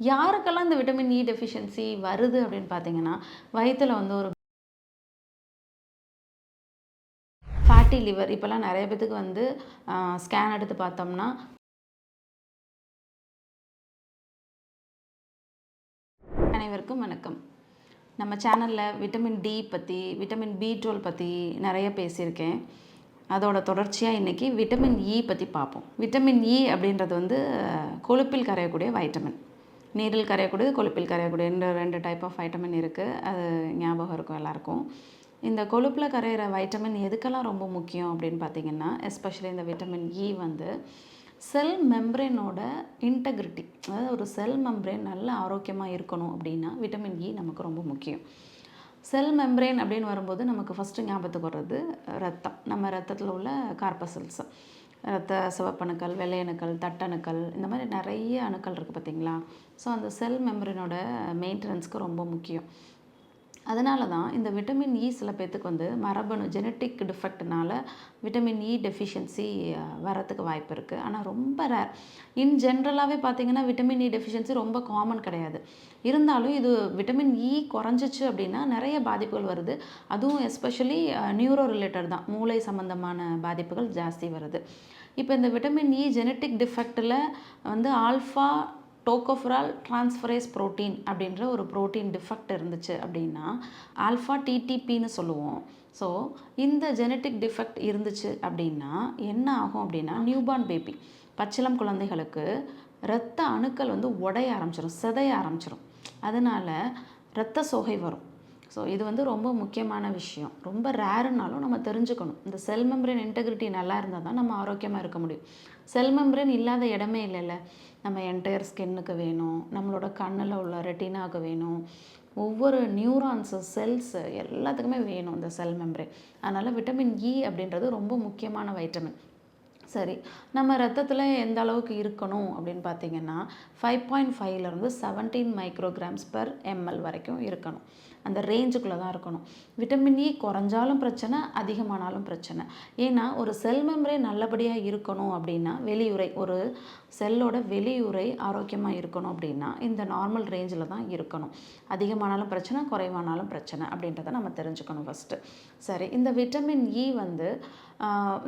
யாருக்கெல்லாம் இந்த vitamin E deficiency வருது அப்படின்னு பார்த்தீங்கன்னா வயிற்றில் வந்து ஒரு ஃபேட்டி லிவர் இப்போல்லாம் நிறைய பேத்துக்கு வந்து ஸ்கேன் எடுத்து பார்த்தோம்னா அனைவருக்கும் வணக்கம். நம்ம சேனலில் விட்டமின் டி பற்றி விட்டமின் பி டுவெல் பற்றி நிறைய பேசியிருக்கேன். அதோட தொடர்ச்சியாக இன்றைக்கி e விட்டமின் இ பற்றி பார்ப்போம். விட்டமின் இ e அப்படின்றது வந்து கொழுப்பில் கரையக்கூடிய வைட்டமின் நீரில் கரையக்கூடியது கொழுப்பில் கரையக்கூடிய இந்த ரெண்டு டைப் ஆஃப் வைட்டமின் இருக்குது அது ஞாபகம் இருக்கும் எல்லாருக்கும். இந்த கொழுப்பில் கரையிற வைட்டமின் எதுக்கெல்லாம் ரொம்ப முக்கியம் அப்படின்னு பார்த்தீங்கன்னா எஸ்பெஷலி இந்த விட்டமின் இ e வந்து செல் மெம்ப்ரேனோட இன்டெகிரிட்டி அதாவது ஒரு செல் மெம்ப்ரேன் நல்ல ஆரோக்கியமாக இருக்கணும் அப்படின்னா விட்டமின் இ e நமக்கு ரொம்ப முக்கியம். செல் மெம்ப்ரேன் அப்படின்னு வரும்போது நமக்கு ஃபஸ்ட்டு ஞாபகத்துக்கு வர்றது ரத்தம். நம்ம ரத்தத்தில் உள்ள கார்பசல்ஸ் ரத்த சிவப்பணுக்கள் வெள்ளையணுக்கள் தட்டணுக்கள் இந்த மாதிரி நிறைய அணுக்கள் இருக்குது பார்த்தீங்களா? ஸோ அந்த செல் மெம்ப்ரேனோட மெயின்டெனன்ஸ்க்கு ரொம்ப முக்கியம். அதனால தான் இந்த விட்டமின் இ e சில பேர்த்துக்கு வந்து மரபணு ஜெனட்டிக் டிஃபெக்ட்னால விட்டமின் இ டெஃபிஷியன்சி வரத்துக்கு வாய்ப்பு இருக்குது ஆனால் ரொம்ப ரேர் இன் ஜென்ரலாகவே பார்த்தீங்கன்னா விட்டமின் இ டெஃபிஷியன்சி ரொம்ப காமன் கிடையாது. இருந்தாலும் இது விட்டமின் இ e குறைஞ்சிச்சு அப்படின்னா நிறைய பாதிப்புகள் வருது. அதுவும் எஸ்பெஷலி நியூரோ ரிலேட்டட் தான். மூளை சம்மந்தமான பாதிப்புகள் ஜாஸ்தி வருது. இப்போ இந்த விட்டமின் இ ஜெனட்டிக் டிஃபெக்டில் வந்து ஆல்ஃபா டோகோஃபரால் டிரான்ஸ்ஃபரேஸ் ப்ரோட்டீன் அப்படின்ற ஒரு புரோட்டீன் டிஃபெக்ட் இருந்துச்சு அப்படின்னா ஆல்ஃபா டிடிபின்னு சொல்லுவோம். ஸோ இந்த ஜெனட்டிக் டிஃபெக்ட் இருந்துச்சு அப்படின்னா என்ன ஆகும் அப்படின்னா நியூபார்ன் பேபி பச்சிளம் குழந்தைகளுக்கு இரத்த அணுக்கள் வந்து உடைய ஆரம்பிச்சிடும் சிதைய ஆரம்பிச்சிடும் அதனால் இரத்த சோகை வரும். ஸோ இது வந்து ரொம்ப முக்கியமான விஷயம். ரொம்ப ரேருனாலும் நம்ம தெரிஞ்சுக்கணும். இந்த செல் மெம்பரேன் இன்டெகிரிட்டி நல்லா இருந்தால் தான் நம்ம ஆரோக்கியமாக இருக்க முடியும். செல் மெம்பரேன் இல்லாத இடமே இல்லைல்ல. நம்ம என்டையர் ஸ்கின்னுக்கு வேணும். நம்மளோட கண்ணில் உள்ள ரெட்டினாவுக்கு வேணும். ஒவ்வொரு நியூரான்ஸு செல்ஸு எல்லாத்துக்குமே வேணும் இந்த செல் மெம்பரேன் அதனால் விட்டமின் இ அப்படின்றது ரொம்ப முக்கியமான வைட்டமின் சரி நம்ம ரத்தத்தில் எந்த அளவுக்கு இருக்கணும் அப்படின்னு பார்த்தீங்கன்னா ஃபைவ் பாயிண்ட் ஃபைவ்லேருந்து செவன்டீன் மைக்ரோகிராம்ஸ் பர் எம்எல் வரைக்கும் இருக்கணும். அந்த ரேஞ்சுக்குள்ளே தான் இருக்கணும். விட்டமின் இ e குறைஞ்சாலும் பிரச்சனை அதிகமானாலும் பிரச்சனை. ஏன்னா ஒரு செல் மெம்பரே நல்லபடியாக இருக்கணும் அப்படின்னா வெளியுறை ஒரு செல்லோட வெளியுறை ஆரோக்கியமாக இருக்கணும் அப்படின்னா இந்த நார்மல் ரேஞ்சில் தான் இருக்கணும். அதிகமானாலும் பிரச்சனை குறைவானாலும் பிரச்சனை அப்படின்றத நம்ம தெரிஞ்சுக்கணும் ஃபஸ்ட்டு சரி இந்த விட்டமின் இ e வந்து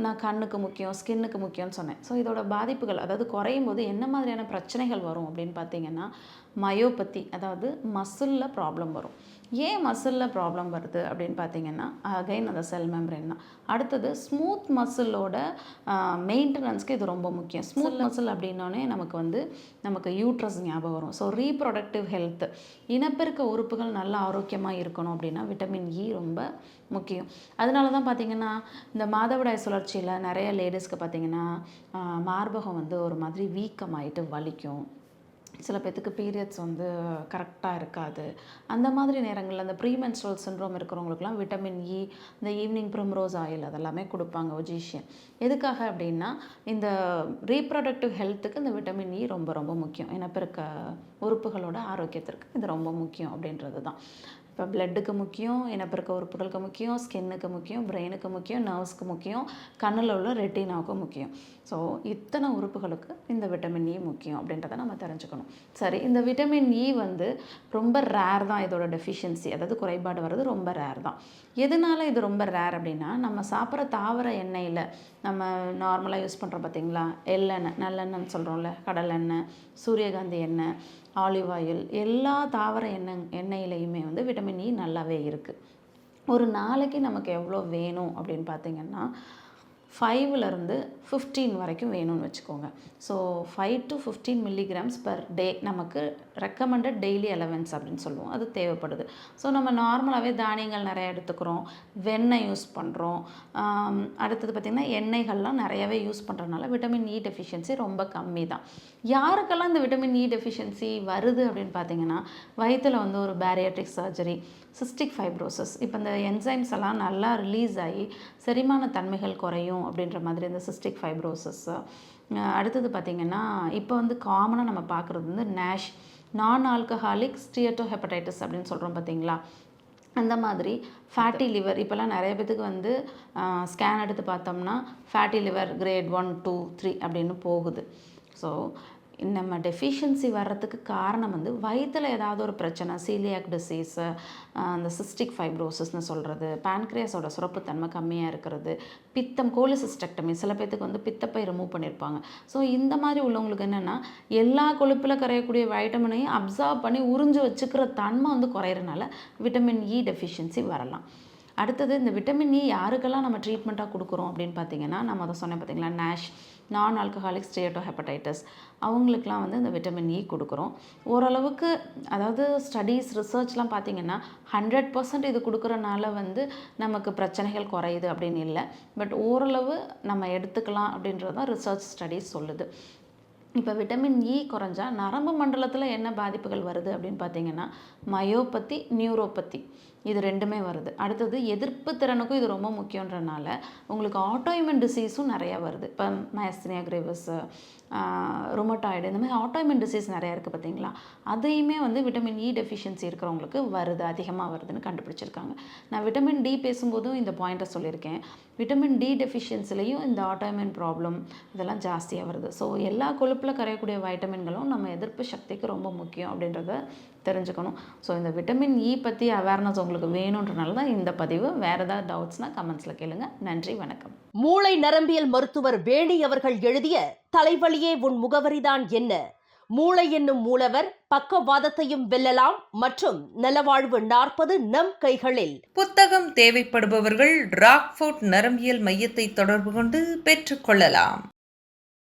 நான் கண்ணுக்கு முக்கியம் ஸ்கின்னுக்கு முக்கியம்னு சொன்னேன். ஸோ இதோட பாதிப்புகள் அதாவது குறையும் போது என்ன மாதிரியான பிரச்சனைகள் வரும் அப்படின்னு பார்த்தீங்கன்னா மயோபத்தி அதாவது மசிலில் ப்ராப்ளம் வரும். ஏன் மசிலில் ப்ராப்ளம் வருது அப்படின்னு பார்த்தீங்கன்னா அகைன் அந்த செல் மெம்பரேன் தான். அடுத்தது ஸ்மூத் மசிலோட மெயின்டெனன்ஸ்க்கு இது ரொம்ப முக்கியம். ஸ்மூத் மசில் அப்படின்னோடனே நமக்கு வந்து நமக்கு யூட்ரஸ் ஞாபகம் வரும். ஸோ ரீப்ரொடக்டிவ் ஹெல்த் இனப்பெருக்க உறுப்புகள் நல்லா ஆரோக்கியமாக இருக்கணும் அப்படின்னா விட்டமின் இ ரொம்ப முக்கியம். அதனால தான் பார்த்தீங்கன்னா இந்த மாதவிடாய் சுழற்சியில் நிறைய லேடிஸ்க்கு பார்த்தீங்கன்னா மார்பகம் வந்து ஒரு மாதிரி வீக்கமாயிட்டு வலிக்கும். சில பேர்த்துக்கு பீரியட்ஸ் வந்து கரெக்டாக இருக்காது. அந்த மாதிரி நேரங்களில் அந்த ப்ரீமென்ஸ்ட்ரல் சின்ரோம் இருக்கிறவங்களுக்குலாம் விட்டமின் இ e, இந்த ஈவினிங் ப்ரிம்ரோஸ் ஆயில் அதெல்லாமே கொடுப்பாங்க ஒஜிஷியன் எதுக்காக அப்படின்னா இந்த ரீப்ரொடக்டிவ் ஹெல்த்துக்கு இந்த விட்டமின் இ e ரொம்ப ரொம்ப முக்கியம். இனப்பெருக்க உறுப்புகளோட ஆரோக்கியத்திற்கு இது ரொம்ப முக்கியம் அப்படின்றது தான் இப்போ பிளட்டுக்கு முக்கியம் இனப்பெருக்க உறுப்புகளுக்கு முக்கியம் ஸ்கின்னுக்கு முக்கியம் பிரெயினுக்கு முக்கியம் நர்வ்ஸ்க்கு முக்கியம் கண்ணில் உள்ள ரெட்டினாவுக்கு முக்கியம். ஸோ இத்தனை உறுப்புகளுக்கு இந்த விட்டமின் இ e முக்கியம் அப்படின்றத நம்ம தெரிஞ்சுக்கணும். சரி இந்த விட்டமின் இ e வந்து ரொம்ப ரேர் தான் இதோட டெஃபிஷியன்சி அதாவது குறைபாடு வர்றது ரொம்ப ரேர் தான். எதனால இது ரொம்ப ரேர் அப்படின்னா நம்ம சாப்பிட்ற தாவர எண்ணெயில் நம்ம நார்மலாக யூஸ் பண்ணுறோம் பார்த்தீங்களா? எள்ளெண்ணெய் நல்லெண்ணெய்னு சொல்கிறோம்ல கடல் எண்ணெய் சூரியகாந்தி எண்ணெய் ஆலிவ் ஆயில் எல்லா தாவர எண்ணெய் எண்ணெயிலையுமே வந்து விட்டமின் இ e நல்லாவே இருக்குது ஒரு நாளைக்கு நமக்கு எவ்வளோ வேணும் அப்படின்னு பார்த்தீங்கன்னா ஃபைவ்லேருந்து ஃபிஃப்டீன் வரைக்கும் வேணும்னு வச்சுக்கோங்க. So five to fifteen milligrams per day நமக்கு ரெக்கமெண்டட் டெய்லி அலவன்ஸ் அப்படின்னு சொல்லுவோம். அது தேவைப்படுது. ஸோ நம்ம நார்மலாகவே தானியங்கள் நிறைய எடுத்துக்கிறோம். வெண்ணெய் யூஸ் பண்ணுறோம் அடுத்தது பார்த்திங்கன்னா எண்ணெய்கள்லாம் நிறையவே யூஸ் பண்ணுறதுனால விட்டமின் இ டெஃபிஷியன்சி ரொம்ப கம்மி தான். யாருக்கெல்லாம் இந்த விட்டமின் இ டெஃபிஷியன்சி வருது அப்படின்னு பார்த்தீங்கன்னா வயிற்றில் வந்து ஒரு பேரியாட்ரிக் சர்ஜரி சிஸ்டிக் ஃபைப்ரோசஸ் இப்போ இந்த என்சைம்ஸ் எல்லாம் நல்லா ரிலீஸ் ஆகி செரிமான தன்மைகள் குறையும் அப்படின்ற மாதிரி இந்த சிஸ்டிக் ஃபைப்ரோசிஸ் அடுத்தது பார்த்திங்கன்னா இப்போ வந்து காமனாக நம்ம பார்க்குறது வந்து நேஷ் நான் ஆல்கஹாலிக் ஸ்டியட்டோ ஹெப்படைட்டிஸ் அப்படின்னு சொல்கிறோம் பார்த்தீங்களா? அந்த மாதிரி ஃபேட்டி லிவர் இப்போல்லாம் நிறைய பேத்துக்கு வந்து ஸ்கேன் எடுத்து பார்த்தோம்னா fatty liver grade one two three அப்படின்னு போகுது. ஸோ நம்ம டெஃபிஷியன்சி வர்றதுக்கு காரணம் வந்து வயிற்றில் ஏதாவது ஒரு பிரச்சனை சீலியாக் டிசீஸு அந்த சிஸ்டிக் ஃபைப்ரோசிஸ்னு சொல்கிறது பேன்க்ரியாஸோட சுரப்புத்தன்மை கம்மியாக இருக்கிறது பித்தம் கோலிசிஸ்டக்டமி சில பேர்த்துக்கு வந்து பித்தப்பை ரிமூவ் பண்ணியிருப்பாங்க ஸோ இந்த மாதிரி உள்ளவங்களுக்கு என்னென்னா எல்லா கொழுப்பில் கரையக்கூடிய வைட்டமினையும் அப்சர்வ் பண்ணி உறிஞ்சு வச்சுக்கிற தன்மை வந்து குறையிறனால விட்டமின் இ டெஃபிஷியன்சி வரலாம். அடுத்தது இந்த விட்டமின் இ e யாருக்கெல்லாம் நம்ம ட்ரீட்மெண்ட்டாக கொடுக்குறோம் அப்படின்னு பார்த்தீங்கன்னா நம்ம அதை சொன்னேன் பார்த்தீங்களா நேஷ் நான் ஆல்கஹாலிக் ஸ்டேட்டோ ஹெப்படைட்டிஸ் அவங்களுக்குலாம் வந்து இந்த விட்டமின் இ e கொடுக்குறோம். ஓரளவுக்கு அதாவது ஸ்டடீஸ் ரிசர்ச்லாம் பார்த்தீங்கன்னா ஹண்ட்ரட் பர்சன்ட் இது கொடுக்குறனால வந்து நமக்கு பிரச்சனைகள் குறையுது அப்படின்னு இல்லை. பட் ஓரளவு நம்ம எடுத்துக்கலாம் அப்படின்றது தான் ரிசர்ச் ஸ்டடீஸ் சொல்லுது. இப்போ விட்டமின் இ குறைஞ்சா நரம்பு மண்டலத்தில் என்ன பாதிப்புகள் வருது அப்படின்னு பார்த்தீங்கன்னா மயோபத்தி நியூரோபத்தி இது ரெண்டுமே வருது. அடுத்தது எதிர்ப்பு திறனுக்கும் இது ரொம்ப முக்கியன்றனால உங்களுக்கு ஆட்டோஇமன் டிசீஸும் நிறையா வருது. இப்போ மயஸ்தினியா கிரேவஸ் ருமட்டாய்டு இந்த மாதிரி ஆட்டோஇமன் டிசீஸ் நிறையா இருக்குது பார்த்தீங்களா? அதையுமே வந்து விட்டமின் இ டெஃபிஷியன்சி இருக்கிறவங்களுக்கு வருது அதிகமாக வருதுன்னு கண்டுபிடிச்சிருக்காங்க. நான் விட்டமின் டி பேசும்போதும் இந்த பாயிண்ட்டை சொல்லியிருக்கேன். விட்டமின் டி டெஃபிஷியன்சிலையும் இந்த ஆட்டோமின் ப்ராப்ளம் இதெல்லாம் ஜாஸ்தியாக வருது. ஸோ எல்லா கொழுப்பில் கரையக்கூடிய வைட்டமின்களும் நம்ம எதிர்ப்பு சக்திக்கு ரொம்ப முக்கியம் அப்படின்றத தெரிஞ்சுக்கணும். ஸோ இந்த விட்டமின் இ பற்றி அவேர்னஸ் உங்களுக்கு வேணுன்றனால தான் இந்த பதிவு. வேறு ஏதாவது டவுட்ஸ்னால் கமெண்ட்ஸில் கேளுங்க. நன்றி வணக்கம். மூளை நரம்பியல் மருத்துவர் வேணி அவர்கள் எழுதிய தலைவலியே உன் முகவரிதான் என்ன? மூளை என்னும் மூலவர் பக்கவாதத்தையும் வெல்லலாம் மற்றும் நலவாழ்வு நாற்பது நம் கைகளில். புத்தகம் தேவைப்படுபவர்கள் ராக்ஃபோர்ட் நரம்பியல் மையத்தை தொடர்பு கொண்டு பெற்றுக்கொள்ளலாம்